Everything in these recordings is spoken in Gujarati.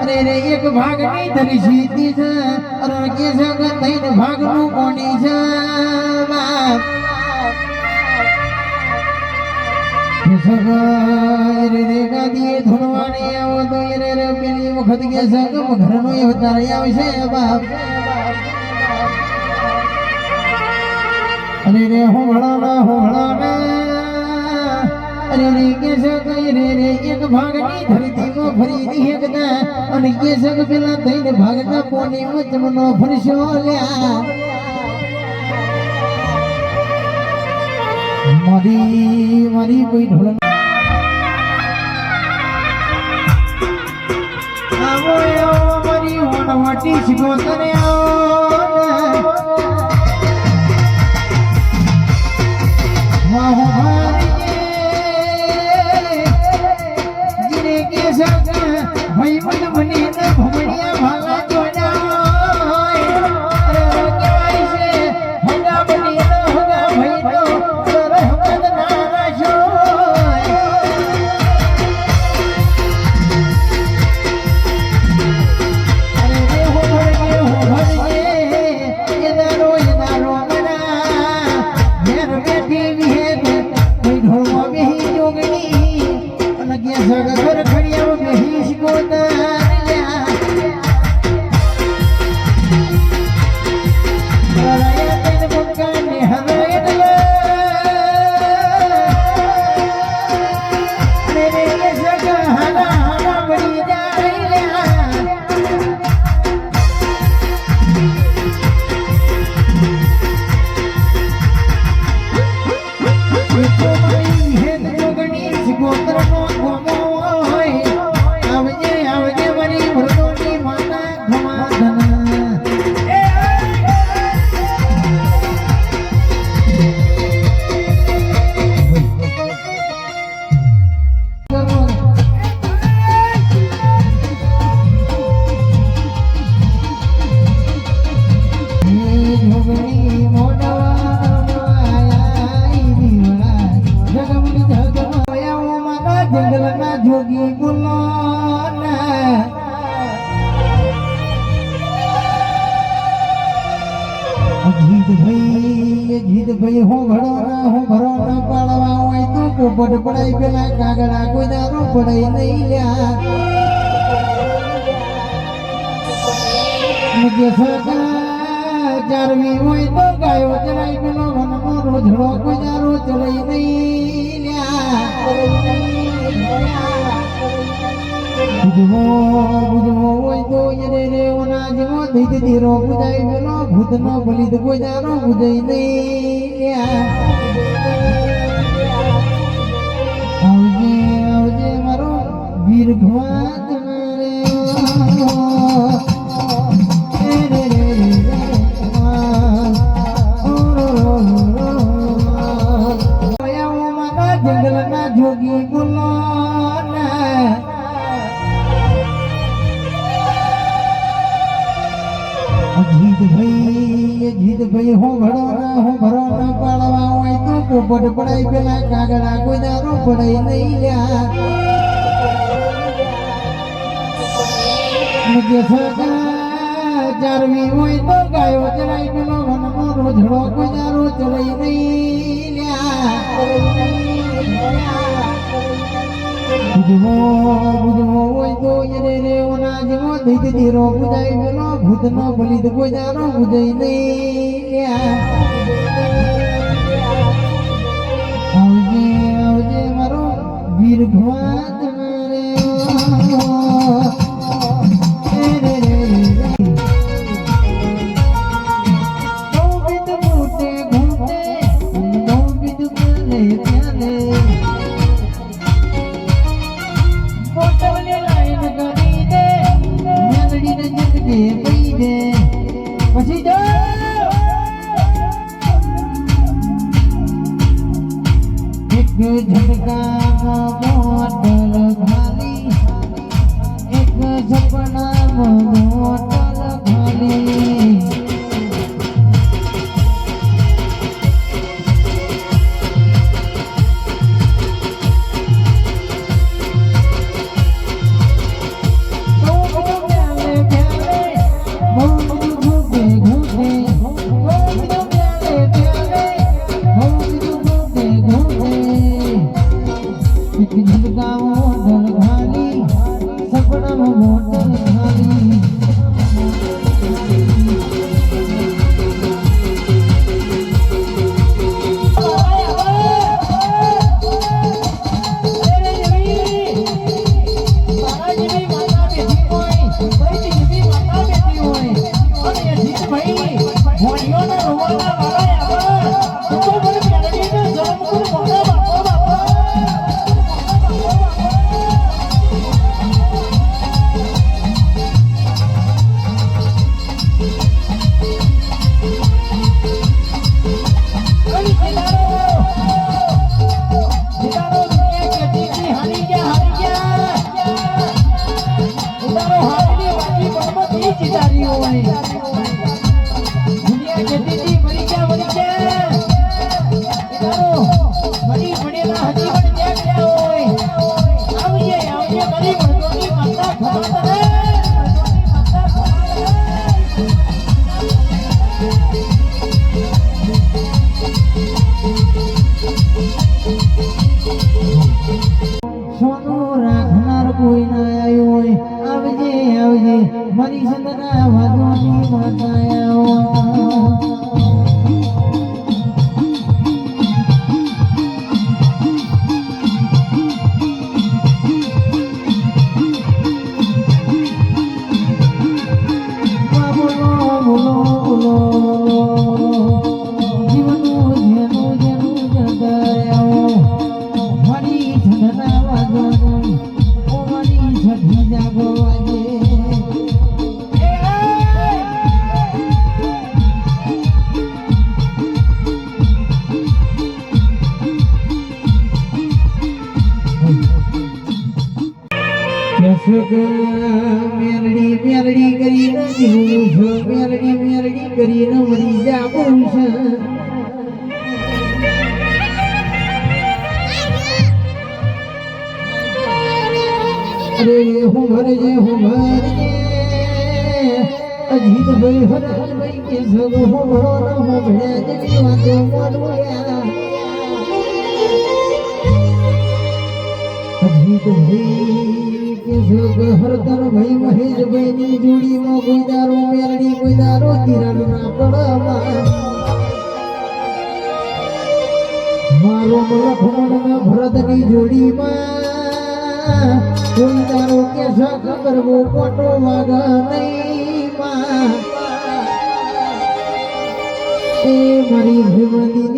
અરે રે એક ભાગની ધરી સીધી છે. અરે, કે જગ તૈન ભાગનું કોની છે? ધોળવાની આવો તો રે રે પેલી વખત કે જગ ઘરનો એ તારે આવશે બાપ. અરે ને કેસે કઈ રે રે એક ભાગની ધરતીમાં ફરી દી એકતા અને કેસક પેલા થઈને ભાગતા કોની વચમનો ફરશો લ્યા. મારી મારી કોઈ ઢોલ આવો મારી હોણ વાટી શીખો તને આવો. 会的朋。રૈયા ચારમી હોય તો ગાયો ચલાઈ પેલો વનમો રોઝડો ગુજારો બલિદ ગુજારો બુજાઈ નહીં विद्वान બુજવો બુજવો હોય તો એને રે ઓના જેવો દૈત દીરો બુજાય પેલો ભૂતનો બલિદ ગોજારો બુજાય નહીં. અરે હું ભરજે હું ભરજે અજીત ભાઈ હરજ ભાઈ, કે સગો હું ભરો ન હું ભણ્યા જેવી વાતો મોડુયા અજીત ભાઈ, કે સગ હરતર ભાઈ મહેશ ભાઈ ની જોડીમાં કોઈ દારો મેરડી, કોઈ દારો તિરણ ના પડવા મારો લખમણ ભરતની જોડીમાં કોઈ તારો કે શક કરવો કોટો વાગ નહીં એ મારી ભીમડીની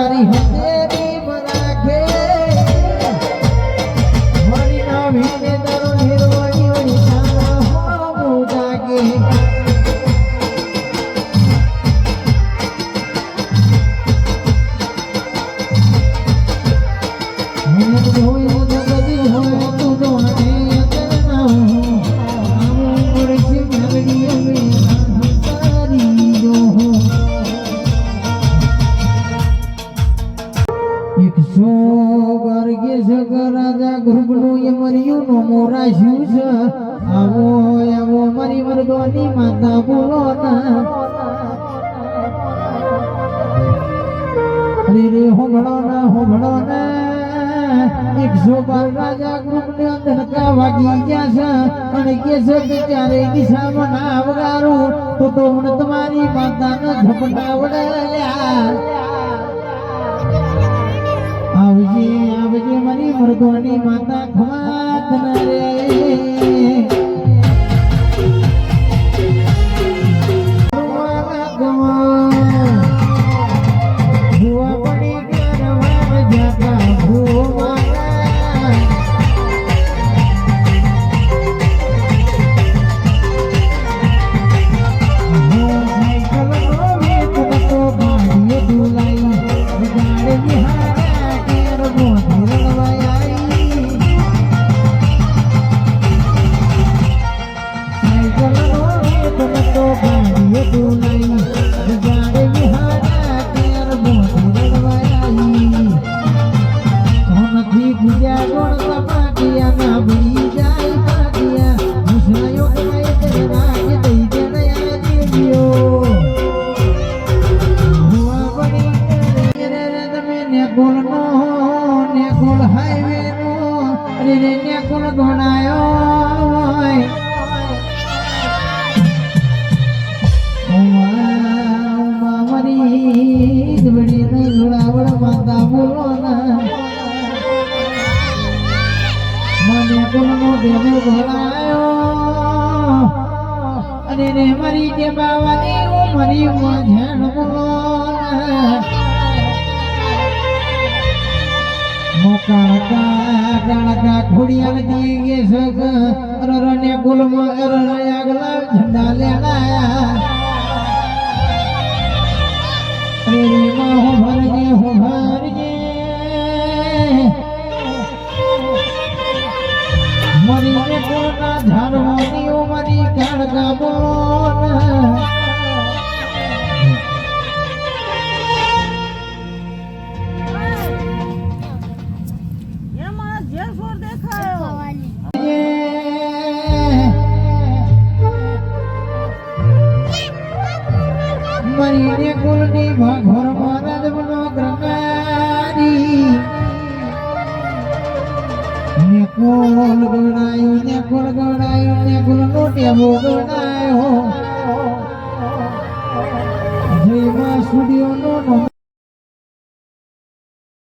তারি হতে નો મોરા જીવ છે આવો આવો મારી મરદોની માતા બોલો ના અરે રે હોમળો ના હોમળો ના એકસો બાર રાજા ગ્રુપ ને અંદર વાગી ગયા છે અને કે છે કે ક્યારે દિશામાં ના આવગારું તો તો મને તમારી માતાને ઝપટાવડે આવજે આવજે મારી મરદોની માતા ખવા আপনারে ભલાયો અરે રે મરી કે બાવાની ઉમરી મજણ મોકા કાણકા ખોડિયા દી ગે સગ રરને ગુલમ રરને આગલા ઝંડા લેણાયા અરે રે માં હો ભરજે હો ભરજે. મરીને કોના ઝાડવાની ઉમરી મારી કાળકા